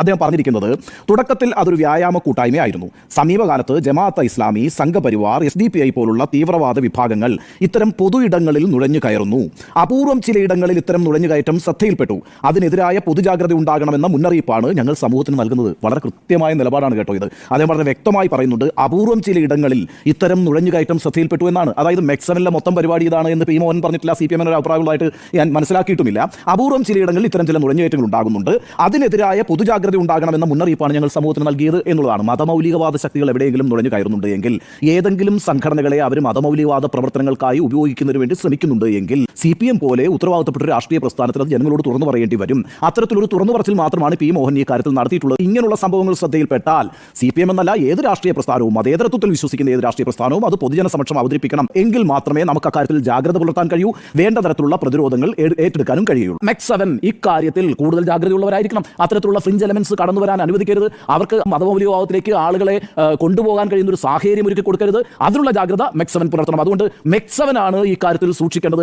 അദ്ദേഹം പറഞ്ഞിരിക്കുന്നത് തുടക്കത്തിൽ അതൊരു വ്യായാമ കൂട്ടായ്മയായിരുന്നു. സമീപകാലത്ത് Jamaat Islami Sangh Parivar S D P I പോലുള്ള തീവ്രവാദ വിഭാഗങ്ങൾ ഇത്തരം പൊതു ഇടങ്ങളിൽ നുഴഞ്ഞു കയറുന്നു. അപൂർവം ചിലയിടങ്ങളിൽ ഇത്തരം നുഴഞ്ഞുകയറ്റം ശ്രദ്ധയിൽപ്പെട്ടു. അതിനെതിരായ പൊതുജാഗ്രത ഉണ്ടാകണമെന്ന മുന്നറിയിപ്പാണ് ഞങ്ങൾ സമൂഹത്തിന് നൽകുന്നത്. വളരെ കൃത്യമായ നിലപാടാണ് കേട്ടോ ഇത്. അദ്ദേഹം വളരെ വ്യക്തമായി പറയുന്നുണ്ട് അപൂർവം ചിലയിടങ്ങളിൽ ഇത്തരം നുഴഞ്ഞുകയറ്റം ശ്രദ്ധയിൽപ്പെട്ടു എന്നാണ്. അതായത് മെക്സനിലെ മൊത്തം പരിപാടി ഇതാണ് എന്ന് പി മോഹൻ പറഞ്ഞിട്ടില്ല സി പി എമ്മിന് ഒരു അഭിപ്രായമുള്ളതായിട്ട് ഞാൻ മനസ്സിലാക്കിയിട്ടുമില്ല. അപൂർവം ചിലയിടങ്ങളിൽ ഇത്തരം ചില നുഴഞ്ഞുകയറ്റങ്ങൾ ഉണ്ടാകുന്നുണ്ട്. അതിനെതിരായ പൊതുജാഗ്രത ഉണ്ടാകണമെന്ന മുന്നറിയിപ്പാണ് ഞങ്ങൾ സമൂഹത്തിന് നൽകിയത് എന്നുള്ളതാണ്. മതമൗലികവാദ ശക്തികൾ എവിടെയെങ്കിലും നുഴഞ്ഞു കയറുന്നുണ്ട് എങ്കിൽ ഏതെങ്കിലും സംഘടനകളെ അവർ മതമൗലികവാദ പ്രവർത്തനങ്ങൾക്കായി ഉപയോഗിക്കുന്നതിന് വേണ്ടി ശ്രമിക്കുന്നുണ്ട് എങ്കിൽ സി പി എം പോലെ ഉത്തരവാദിത്തപ്പെട്ട ഒരു രാഷ്ട്രീയ പ്രസ്ഥാനത്തിൽ അത് ജനങ്ങളോട് തുറന്നു പറയേണ്ടി വരും. അത്തരത്തിലൊരു തുറന്നു പറച്ചിൽ മാത്രമാണ് പി മോഹൻ ഈ കാര്യത്തിൽ നടത്തിയിട്ടുള്ളത്. ഇങ്ങനെയുള്ള സംഭവങ്ങൾ ശ്രദ്ധയിൽപ്പെട്ടാൽ സി പി എം എന്നല്ല ഏത് രാഷ്ട്രീയ പ്രസ്ഥാനവും മതേതരത്വത്തിൽ വിശ്വസിക്കുന്ന ഏത് രാഷ്ട്രീയ പ്രസ്ഥാനവും അത് പൊതുജന സമക്ഷം അവതരിപ്പിക്കണം. എങ്കിൽ മാത്രമേ നമുക്ക് അക്കാര്യത്തിൽ ജാഗ്രത പുലർത്താൻ കഴിയൂ. വേണ്ട തരത്തിലുള്ള പ്രതിരോധങ്ങൾ ഏറ്റെടുക്കാനും കഴിയുള്ളൂ. മെക്സ് സെവൻ ഇക്കാര്യത്തിൽ കൂടുതൽ ജാഗ്രതയുള്ളവരായിരിക്കണം. അത്തരത്തിലുള്ള ഫ്രിഞ്ച് എലമെന്റ്സ് കടന്നു വരാൻ അനുവദിക്കരുത്. അവർക്ക് മതമൗലികവാദത്തിലേക്ക് ആളുകളെ കൊണ്ടുപോകാൻ കഴിയുന്ന ഒരു സാഹചര്യം ഒരുക്കി കൊടുക്കരുത്. അതിനുള്ള ജാഗ്രത മെക്സവൻ പുലർത്തണം. അതുകൊണ്ട് മെക്സവനാണ് ഈ കാര്യത്തിൽ സൂക്ഷിക്കേണ്ടത്.